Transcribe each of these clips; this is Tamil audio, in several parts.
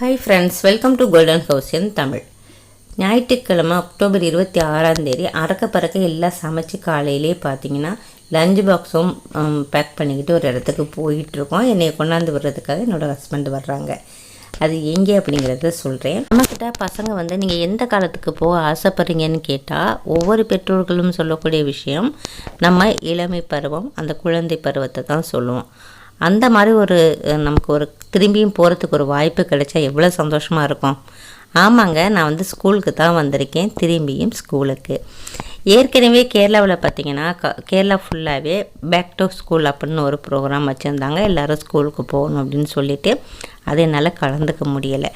Hi friends welcome to golden house in Tamil ஞாயிற்றுக்கிழமை அக்டோபர் இருபத்தி ஆறாம் தேதி அறக்க பறக்க எல்லாம் சமைச்சு காலையிலே பார்த்தீங்கன்னா லஞ்ச் பாக்ஸும் பேக் பண்ணிக்கிட்டு ஒரு இடத்துக்கு போயிட்டுருக்கோம். என்னை கொண்டாந்து விடுறதுக்காக என்னோடய ஹஸ்பண்ட் வர்றாங்க. அது எங்கே அப்படிங்கிறத சொல்கிறேன் நம்மக்கிட்ட பசங்க வந்து நீங்கள் எந்த காலத்துக்கு போக ஆசைப்படுறீங்கன்னு கேட்டால் ஒவ்வொரு பெற்றோர்களும் சொல்லக்கூடிய விஷயம் நம்ம இளமை பருவம் அந்த குழந்தை பருவத்தை தான் சொல்லுவோம். அந்த மாதிரி ஒரு நமக்கு ஒரு திரும்பியும் போகிறதுக்கு ஒரு வாய்ப்பு கிடைச்சா எவ்வளோ சந்தோஷமாக இருக்கும். ஆமாங்க நான் வந்து ஸ்கூலுக்கு தான் வந்திருக்கேன். திரும்பியும் ஸ்கூலுக்கு. ஏற்கனவே கேரளாவில் பார்த்தீங்கன்னா க கேரளா ஃபுல்லாகவே பேக் டு ஸ்கூல் அப்படின்னு ஒரு ப்ரோக்ராம் வச்சுருந்தாங்க. எல்லோரும் ஸ்கூலுக்கு போகணும் அப்படின்னு சொல்லிவிட்டு அது என்னால் கலந்துக்க முடியலை.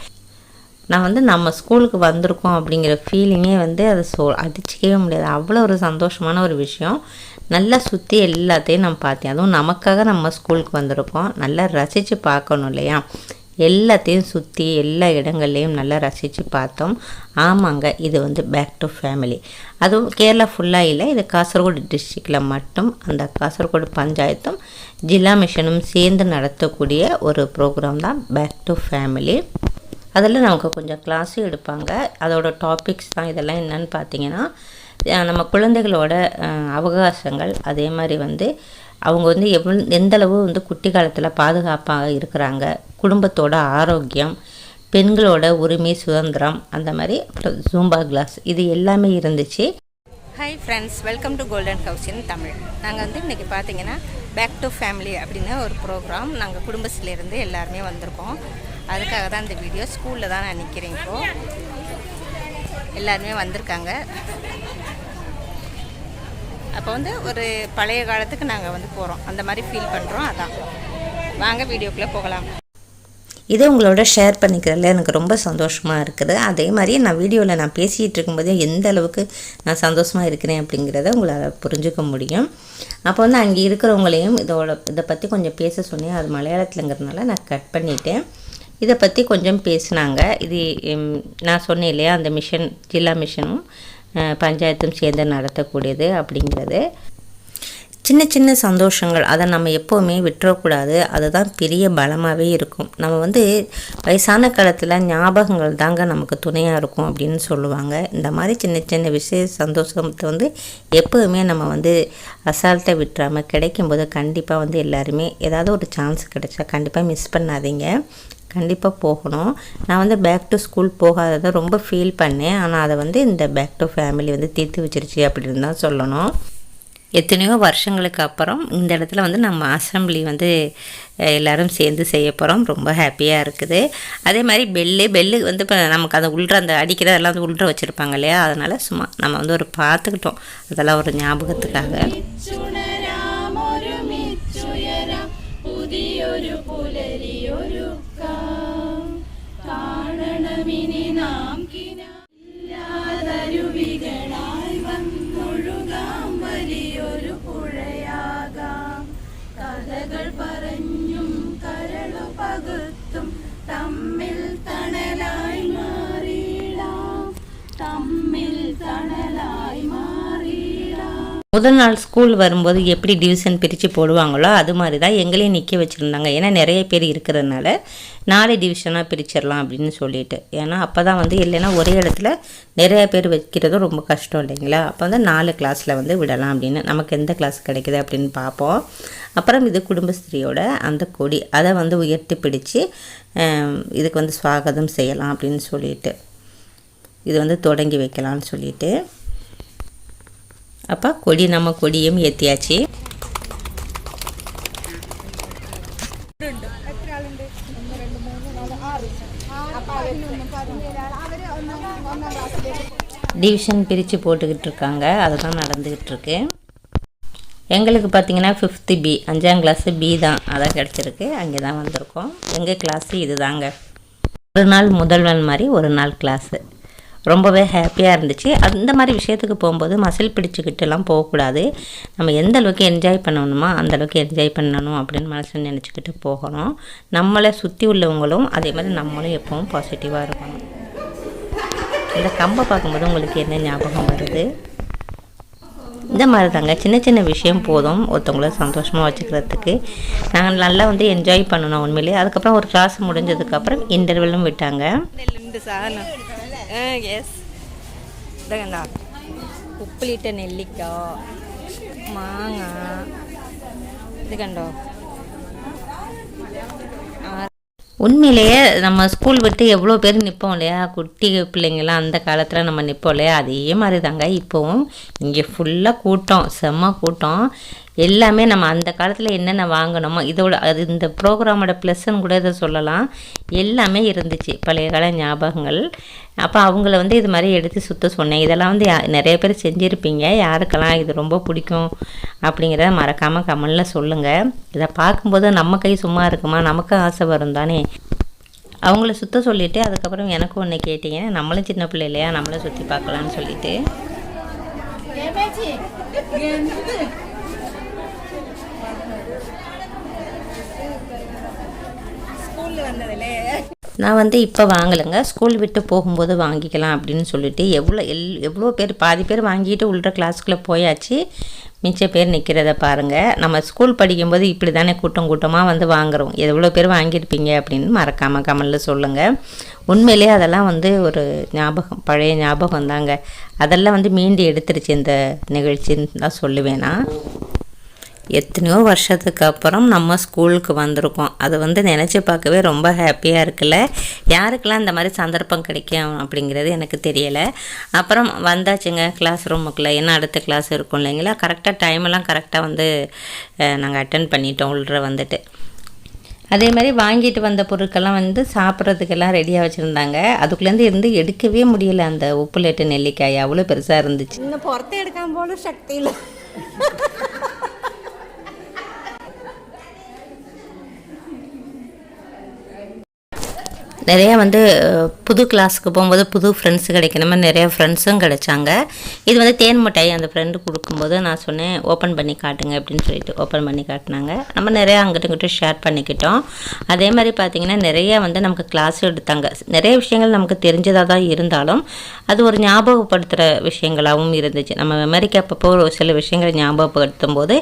நான் வந்து நம்ம ஸ்கூலுக்கு வந்திருக்கோம் அப்படிங்கிற ஃபீலிங்கே வந்து அதை சொ அடிச்சிக்கவே முடியாது. அவ்வளோ ஒரு சந்தோஷமான ஒரு விஷயம். நல்லா சுற்றி எல்லாத்தையும் நான் பார்த்தேன். அதுவும் நமக்காக நம்ம ஸ்கூலுக்கு வந்திருக்கோம். நல்லா ரசித்து பார்க்கணும் இல்லையா? எல்லாத்தையும் சுற்றி எல்லா இடங்கள்லையும் நல்லா ரசித்து பார்த்தோம். ஆமாங்க இது வந்து பேக் டு ஃபேமிலி அதுவும் கேரளா ஃபுல்லாக இல்லை இது காசர்கோடு டிஸ்ட்ரிக்டில் மட்டும். அந்த காசர்கோடு பஞ்சாயத்தும் ஜில்லா மிஷனும் சேர்ந்து நடத்தக்கூடிய ஒரு ப்ரோக்ராம் தான் பேக் டு ஃபேமிலி அதில் நமக்கு கொஞ்சம் கிளாஸும் எடுப்பாங்க. அதோட டாபிக்ஸ் தான் இதெல்லாம் என்னன்னு பார்த்தீங்கன்னா நம்ம குழந்தைகளோட அவகாசங்கள் அதே மாதிரி வந்து அவங்க வந்து எவ்வளோ எந்தளவு வந்து குட்டி காலத்தில் பாதுகாப்பாக இருக்கிறாங்க குடும்பத்தோட ஆரோக்கியம் பெண்களோட உரிமை சுதந்திரம் அந்த மாதிரி அப்புறம் ஜூம்பா கிளாஸ் இது எல்லாமே இருந்துச்சு. Hi friends welcome to golden house in Tamil நாங்கள் வந்து இன்றைக்கி பார்த்தீங்கன்னா பேக் டு ஃபேமிலி அப்படின்னு ஒரு ப்ரோக்ராம் நாங்கள் குடும்பத்திலேருந்து எல்லாருமே வந்திருக்கோம். அதுக்காக தான் இந்த வீடியோ ஸ்கூலில் தான் நான் நிற்கிறேன் இப்போது எல்லாருமே வந்திருக்காங்க. அப்போ வந்து ஒரு பழைய காலத்துக்கு நாங்கள் வந்து போகிறோம் அந்த மாதிரி ஃபீல் பண்ணுறோம் அதான். வாங்க வீடியோக்குள்ளே போகலாம். இதை உங்களோட ஷேர் பண்ணிக்கிறதுல எனக்கு ரொம்ப சந்தோஷமாக இருக்குது. அதே மாதிரி நான் வீடியோவில் நான் பேசிகிட்டு இருக்கும்போதே எந்த அளவுக்கு நான் சந்தோஷமாக இருக்கிறேன் அப்படிங்கிறத உங்களால் புரிஞ்சுக்க முடியும். அப்போ வந்து அங்கே இருக்கிறவங்களையும் இதோட இதை பற்றி கொஞ்சம் பேச சொன்னேன். அது மலையாளத்துலங்கிறதுனால நான் கட் பண்ணிட்டேன். இதை பற்றி கொஞ்சம் பேசினாங்க. இது நான் சொன்னேன் இல்லையா அந்த மிஷன் ஜில்லா மிஷனும் பஞ்சாயத்தும் சேர்ந்து நடத்தக்கூடியது அப்படிங்கிறது. சின்ன சின்ன சந்தோஷங்கள் அதை நம்ம எப்போவுமே விட்டுறக்கூடாது. அதுதான் பெரிய பலமாகவே இருக்கும். நம்ம வந்து வயசான காலத்தில் ஞாபகங்கள் தாங்க நமக்கு துணையாக இருக்கும் அப்படின்னு சொல்லுவாங்க. இந்த மாதிரி சின்ன சின்ன விஷய சந்தோஷத்தை வந்து எப்போவுமே நம்ம வந்து அசால்ட்டை விட்டுறாமல் கிடைக்கும்போது கண்டிப்பாக வந்து எல்லாருமே ஏதாவது ஒரு சான்ஸ் கிடைச்சா கண்டிப்பாக மிஸ் பண்ணாதீங்க. கண்டிப்பாக போகணும். நான் வந்து பேக் டு ஸ்கூல் போகாததை ரொம்ப ஃபீல் பண்ணேன். ஆனால் அதை வந்து இந்த பேக் டு ஃபேமிலி வந்து தீர்த்து வச்சிருச்சு அப்படின்னு தான் சொல்லணும். எத்தனையோ வருஷங்களுக்கு அப்புறம் இந்த இடத்துல வந்து நம்ம அசம்பிளி வந்து எல்லோரும் எல்லாரும் சேர்ந்து செய்ய போகிறோம் ரொம்ப ஹாப்பியாக இருக்குது. அதே மாதிரி பெல்லு பெல்லு வந்து இப்போ நமக்கு அதை உள்ற அந்த அடிக்கிறதெல்லாம் வந்து உள்ற வச்சுருப்பாங்க இல்லையா? அதனால் சும்மா நம்ம வந்து ஒரு பார்த்துக்கிட்டோம். அதெல்லாம் ஒரு ஞாபகத்துக்காக. 듯 முதல் நாள் ஸ்கூல் வரும்போது எப்படி டிவிஷன் பிரித்து போடுவாங்களோ அது மாதிரி தான் எங்களையும் நிற்க வச்சுருந்தாங்க. ஏன்னா நிறைய பேர் இருக்கிறதுனால நாலு டிவிஷனாக பிரிச்சிடலாம் அப்படின்னு சொல்லிட்டு. ஏன்னா அப்போ தான் வந்து இல்லைன்னா ஒரே இடத்துல நிறைய பேர் வைக்கிறதும் ரொம்ப கஷ்டம் இல்லைங்களா? அப்போ வந்து நாலு கிளாஸில் வந்து விடலாம் அப்படின்னு. நமக்கு எந்த கிளாஸ் கிடைக்குது அப்படின்னு பார்ப்போம். அப்புறம் இது குடும்பஸ்திரியோட அந்த கொடி. அதை வந்து உயர்த்தி பிடிச்சு இதுக்கு வந்து ஸ்வாகதம் செய்யலாம் அப்படின்னு சொல்லிட்டு. இது வந்து தொடங்கி வைக்கலாம்னு சொல்லிட்டு. அப்போ கொடி நம்ம கொடியும் ஏற்றியாச்சு டிவிஷன் பிரித்து போட்டுக்கிட்டு இருக்காங்க. அதுதான் நடந்துக்கிட்டு இருக்கு. எங்களுக்கு பார்த்தீங்கன்னா ஃபிஃப்த்து பி அஞ்சாம் கிளாஸு பி தான். அதான் கிடச்சிருக்கு. அங்கே தான் வந்திருக்கோம். எங்கள் கிளாஸு இது தாங்க. ஒரு நாள் முதல்வன் மாதிரி ஒரு நாள் கிளாஸு ரொம்பவே ஹாப்பியாக இருந்துச்சு. அந்த மாதிரி விஷயத்துக்கு போகும்போது மசில் பிடிச்சிக்கிட்டுலாம் போகக்கூடாது. நம்ம எந்த அளவுக்கு என்ஜாய் பண்ணணுமோ அந்த அளவுக்கு என்ஜாய் பண்ணணும் அப்படின்னு மனசில் நினச்சிக்கிட்டு போகணும். நம்மளை சுற்றி உள்ளவங்களும் அதே மாதிரி நம்மளும் எப்பவும் பாசிட்டிவாக இருக்கணும். இந்த கம்பை பார்க்கும்போது உங்களுக்கு என்ன ஞாபகம் வருது? இந்த மாதிரி தாங்க. சின்ன சின்ன விஷயம் போதும். ஒருத்தவங்கள சந்தோஷமாக வச்சுக்கிறதுக்கு. நாங்கள் நல்லா வந்து என்ஜாய் பண்ணணும் உண்மையிலேயே. அதுக்கப்புறம் ஒரு கிளாஸ் முடிஞ்சதுக்கப்புறம் இன்டர்வெல்லும் விட்டாங்க. നെല്ലുണ്ട് സാധനം യെസ് ഇത് കണ്ട ഉപ്പിലിട്ട നെല്ലിക്ക മാങ്ങ ഇത് കണ്ടോ உண்மையிலேயே நம்ம ஸ்கூல் விட்டு எவ்வளோ பேர் நிற்போம் இல்லையா குட்டி பிள்ளைங்கள்லாம் அந்த காலத்தில் நம்ம நிற்போம் இல்லையா அதே மாதிரி தாங்க இப்போவும் இங்கே ஃபுல்லாக கூட்டம் செம்ம கூட்டம் எல்லாமே நம்ம அந்த காலத்தில் என்னென்ன வாங்கினோமோ இதோட அது இந்த ப்ரோக்ராமோட ப்ளஸ்ன்னு கூட இதை சொல்லலாம். எல்லாமே இருந்துச்சு பழைய கால ஞாபகங்கள். அப்போ அவங்கள வந்து இது மாதிரி எடுத்து சுத்த சொன்னேன். இதெல்லாம் வந்து யா- நிறைய பேர் செஞ்சுருப்பீங்க. யாருக்கெல்லாம் இது ரொம்ப பிடிக்கும் அப்படிங்கிறத மறக்காமல் கமெண்டில் சொல்லுங்கள் இதை பார்க்கும்போது நம்ம கை சும்மா இருக்குமா? நமக்கு ஆசை வரும் தானே. அவங்கள சுத்த சொல்லிவிட்டு அதுக்கப்புறம் எனக்கும் ஒன்று கேட்டீங்க. நம்மளும் சின்ன பிள்ளை இல்லையா? நம்மளும் சுற்றி பார்க்கலான்னு சொல்லிட்டு. வந்ததில்லே நான் வந்து இப்போ வாங்கலைங்க. ஸ்கூல் விட்டு போகும்போது வாங்கிக்கலாம் அப்படின்னு சொல்லிட்டு எவ்வளோ எல் எவ்வளோ பேர் பாதி பேர் வாங்கிட்டு உள்ள கிளாஸ்க்குள்ளே போயாச்சு. மிச்ச பேர் நிற்கிறத பாருங்கள் நம்ம ஸ்கூல் படிக்கும்போது இப்படி தானே கூட்டம் கூட்டமாக வந்து வாங்குகிறோம் எவ்வளோ பேர் வாங்கியிருப்பீங்க அப்படின்னு மறக்காமல் கமலில் சொல்லுங்கள் உண்மையிலே அதெல்லாம் வந்து ஒரு ஞாபகம் பழைய ஞாபகம் தாங்க அதெல்லாம் வந்து மீண்டு எடுத்துருச்சு இந்த நிகழ்ச்சின்னு தான் சொல்லுவேன் நான். எத்தனையோ வருஷத்துக்கு அப்புறம் நம்ம ஸ்கூலுக்கு வந்திருக்கோம். அது வந்து நினச்சி பார்க்கவே ரொம்ப ஹாப்பியாக இருக்குல்ல? யாருக்கெல்லாம் இந்த மாதிரி சந்தர்ப்பம் கிடைக்கும் அப்படிங்கிறது எனக்கு தெரியலை. அப்புறம் வந்தாச்சுங்க கிளாஸ் ரூமுக்குள்ளே என்ன அடுத்த கிளாஸ் இருக்கும் இல்லைங்களா? கரெக்டாக டைமெல்லாம் கரெக்டாக வந்து நாங்கள் அட்டன் பண்ணிட்டோம் உள்ள வந்துட்டு. அதே மாதிரி வாங்கிட்டு வந்த பொருட்கள்லாம் வந்து சாப்பிட்றதுக்கெல்லாம் ரெடியாக வச்சுருந்தாங்க. அதுக்குள்ளேருந்து இருந்து எடுக்கவே முடியல அந்த உப்பு லேட்டு நெல்லிக்காய். அவ்வளோ பெருசாக இருந்துச்சு. இன்னும் புறத்தை எடுக்காம போல சக்தி இல்லை. நிறையா வந்து புது கிளாஸுக்கு போகும்போது புது ஃப்ரெண்ட்ஸ் கிடைக்கிற மாதிரி நிறைய ஃப்ரெண்ட்ஸும் கிடைச்சாங்க. இது வந்து தேன் மிட்டாய் அந்த ஃப்ரெண்டு கொடுக்கும்போது நான் சொன்னேன் ஓப்பன் பண்ணி காட்டுங்க அப்படின்னு சொல்லிட்டு ஓப்பன் பண்ணி காட்டினாங்க. நம்ம நிறையா அங்கிட்ட இங்கிட்ட ஷேர் பண்ணிக்கிட்டோம். அதே மாதிரி பார்த்திங்கன்னா நிறைய வந்து நமக்கு கிளாஸ் எடுத்தாங்க. நிறைய விஷயங்கள் நமக்கு தெரிஞ்சதாக தான் இருந்தாலும் அது ஒரு ஞாபகப்படுத்துகிற விஷயங்களாகவும் இருந்துச்சு. நம்ம மெமரிக்கு அப்பப்போ ஒரு சில விஷயங்களை ஞாபகப்படுத்தும் போது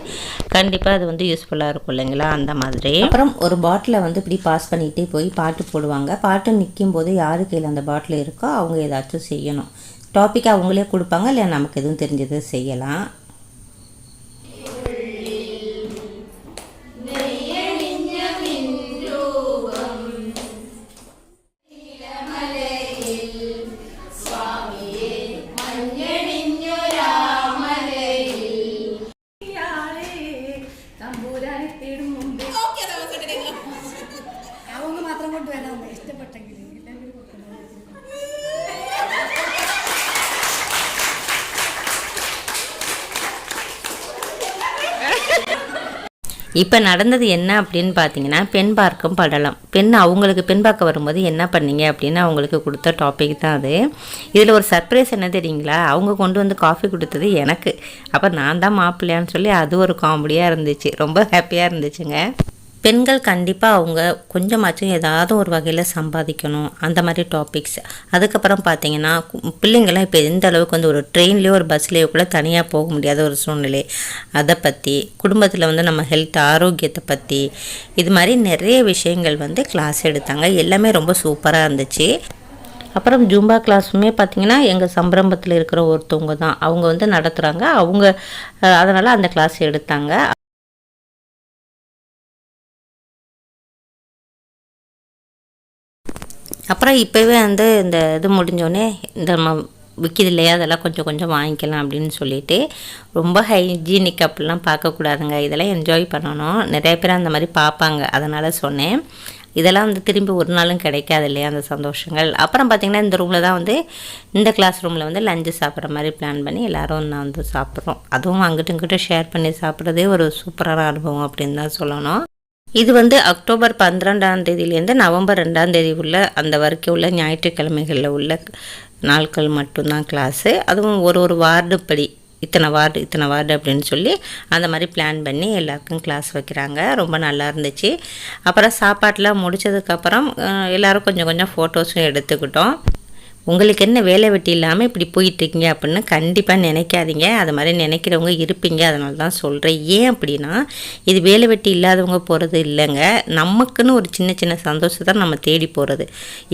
கண்டிப்பாக அது வந்து யூஸ்ஃபுல்லாக இருக்கும் இல்லைங்களா? அந்த மாதிரி. அப்புறம் ஒரு பாட்டிலை வந்து இப்படி பாஸ் பண்ணிகிட்டே போய் பாட்டு போடுவாங்க. பாட்டில் நிற்கும் போது யாரு கையில் அந்த பாட்டில் இருக்கோ அவங்க ஏதாச்சும் செய்யணும். டாப்பிக் அவங்களே கொடுப்பாங்க இல்லை நமக்கு எதுவும் தெரிஞ்சதை செய்யலாம். இப்போ நடந்தது என்ன அப்படின்னு பார்த்தீங்கன்னா பெண் பார்க்கும் படலம். பெண் அவங்களுக்கு பெண் பார்க்க வரும்போது என்ன பண்ணீங்க அப்படின்னு அவங்களுக்கு கொடுத்த டாபிக் தான் அது. இதில் ஒரு சர்ப்ரைஸ் என்ன தெரியுங்களா? அவங்க கொண்டு வந்து காஃபி கொடுத்தது எனக்கு. அப்போ நான் தான் மாப்பிள்ளையான்னு சொல்லி அது ஒரு காமெடியாக இருந்துச்சு. ரொம்ப ஹாப்பியாக இருந்துச்சுங்க. பெண்கள் கண்டிப்பாக அவங்க கொஞ்சமாச்சும் ஏதாவது ஒரு வகையில் சம்பாதிக்கணும். அந்த மாதிரி டாபிக்ஸ் அதுக்கப்புறம் பார்த்தீங்கன்னா பிள்ளைங்கள்லாம் இப்போ எந்த அளவுக்கு வந்து ஒரு ட்ரெயின்லேயோ ஒரு பஸ்லேயோ கூட தனியாக போக முடியாத ஒரு சூழ்நிலை. அதை பற்றி குடும்பத்தில் வந்து நம்ம ஹெல்த் ஆரோக்கியத்தை பற்றி இது மாதிரி நிறைய விஷயங்கள் வந்து கிளாஸ் எடுத்தாங்க. எல்லாமே ரொம்ப சூப்பராக இருந்துச்சு. அப்புறம் ஜூம்பா கிளாஸுமே பார்த்தீங்கன்னா எங்கள் சம்பரம்பத்தில் இருக்கிற ஒருத்தவங்க தான். அவங்க வந்து நடத்துகிறாங்க அவங்க அதனால் அந்த கிளாஸ் எடுத்தாங்க. அப்புறம் இப்போவே வந்து இந்த இது முடிஞ்சோடனே இந்த விற்கிது இல்லையா அதெல்லாம் கொஞ்சம் கொஞ்சம் வாங்கிக்கலாம் அப்படின்னு சொல்லிட்டு ரொம்ப ஹைஜீனிக் அப்படிலாம் பார்க்கக்கூடாதுங்க. இதெல்லாம் என்ஜாய் பண்ணணும். நிறைய பேர் அந்த மாதிரி பார்ப்பாங்க. அதனால் சொன்னேன். இதெல்லாம் வந்து திரும்பி ஒரு நாளும் கிடைக்காது இல்லையா அந்த சந்தோஷங்கள். அப்புறம் பார்த்திங்கன்னா இந்த ரூமில் தான் வந்து இந்த கிளாஸ் ரூமில் வந்து லஞ்சு சாப்பிட்ற மாதிரி பிளான் பண்ணி எல்லோரும் நான் வந்து சாப்பிட்றோம். அதுவும் அங்கிட்டும் இங்கிட்டும் ஷேர் பண்ணி சாப்பிட்றதே ஒரு சூப்பரான அனுபவம் அப்படின்னு தான் சொல்லணும். இது வந்து அக்டோபர் பன்னிரெண்டாம் தேதியிலேருந்து நவம்பர் ரெண்டாம் தேதி உள்ள அந்த வரைக்கும் உள்ள ஞாயிற்றுக்கிழமைகளில் உள்ள நாட்கள் மட்டும்தான் கிளாஸு அதுவும் ஒரு ஒரு வார்டு படி இத்தனை வார்டு இத்தனை வார்டு அப்படின்னு சொல்லி அந்த மாதிரி பிளான் பண்ணி எல்லாருக்கும் கிளாஸ் வைக்கிறாங்க. ரொம்ப நல்லா இருந்துச்சு. அப்புறம் சாப்பாட்டெலாம் முடிச்சதுக்கப்புறம் எல்லோரும் கொஞ்சம் கொஞ்சம் ஃபோட்டோஸும் எடுத்துக்கிட்டோம். உங்களுக்கு என்ன வேலை வெட்டி இல்லாமல் இப்படி போயிட்டுருக்கீங்க அப்படின்னு கண்டிப்பாக நினைக்காதீங்க. அது மாதிரி நினைக்கிறவங்க இருப்பீங்க. அதனால தான் சொல்கிறேன் ஏன் அப்படின்னா இது வேலை வெட்டி இல்லாதவங்க போகிறது இல்லைங்க. நமக்குன்னு ஒரு சின்ன சின்ன சந்தோஷத்தை நம்ம தேடி போகிறது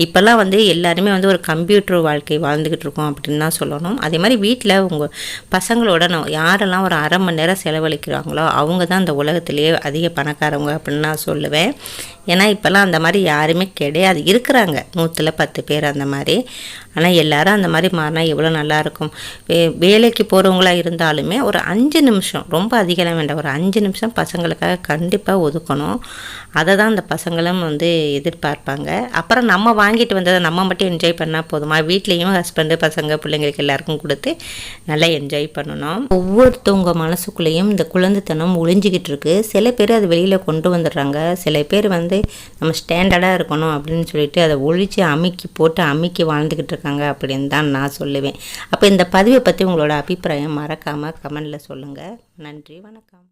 இப்போல்லாம் வந்து எல்லாருமே வந்து ஒரு கம்ப்யூட்டர் வாழ்க்கை வாழ்ந்துக்கிட்டு இருக்கோம் அப்படின்னு தான் சொல்லணும். அதே மாதிரி வீட்டில் உங்கள் பசங்களோட நான் யாரெல்லாம் ஒரு அரை மணி நேரம் செலவழிக்கிறாங்களோ அவங்க தான் அந்த உலகத்திலேயே அதிக பணக்காரவங்க அப்படின்னு நான் சொல்லுவேன். ஏன்னா இப்போல்லாம் அந்த மாதிரி யாருமே கிடையாது. இருக்கிறாங்க. நூற்றில் பத்து பேர் அந்த மாதிரி. ஆனால் எல்லாரும் அந்த மாதிரி மாறினா எவ்வளோ நல்லாயிருக்கும்? வே வேலைக்கு போகிறவங்களா இருந்தாலுமே ஒரு அஞ்சு நிமிஷம் ரொம்ப அதிகம் வேண்டாம். ஒரு அஞ்சு நிமிஷம் பசங்களுக்காக கண்டிப்பாக ஒதுக்கணும். அதை தான் அந்த பசங்களும் வந்து எதிர்பார்ப்பாங்க. அப்புறம் நம்ம வாங்கிட்டு வந்ததை நம்ம மட்டும் என்ஜாய் பண்ணால் போதுமா? வீட்லேயும் ஹஸ்பண்டு பசங்க பிள்ளைங்களுக்கு எல்லாருக்கும் கொடுத்து நல்லா என்ஜாய் பண்ணணும். ஒவ்வொருத்தவங்க மனசுக்குள்ளேயும் இந்த குழந்தைத்தனம் ஒளிஞ்சிக்கிட்டு இருக்கு. சில பேர் அது வெளியில் கொண்டு வந்துடுறாங்க. சில பேர் வந்து நம்ம ஸ்டாண்டர்டாக இருக்கணும் அப்படின்னு சொல்லிட்டு அதை ஒழித்து அமுக்கி போட்டு அமுக்கி வாழ்ந்துக்கிட்டு இருக்காங்க அப்படின்னு தான் நான் சொல்லுவேன். அப்போ இந்த பதிவை பற்றி உங்களோட அபிப்பிராயம் மறக்காமல் கமெண்டில் சொல்லுங்கள் நன்றி வணக்கம்.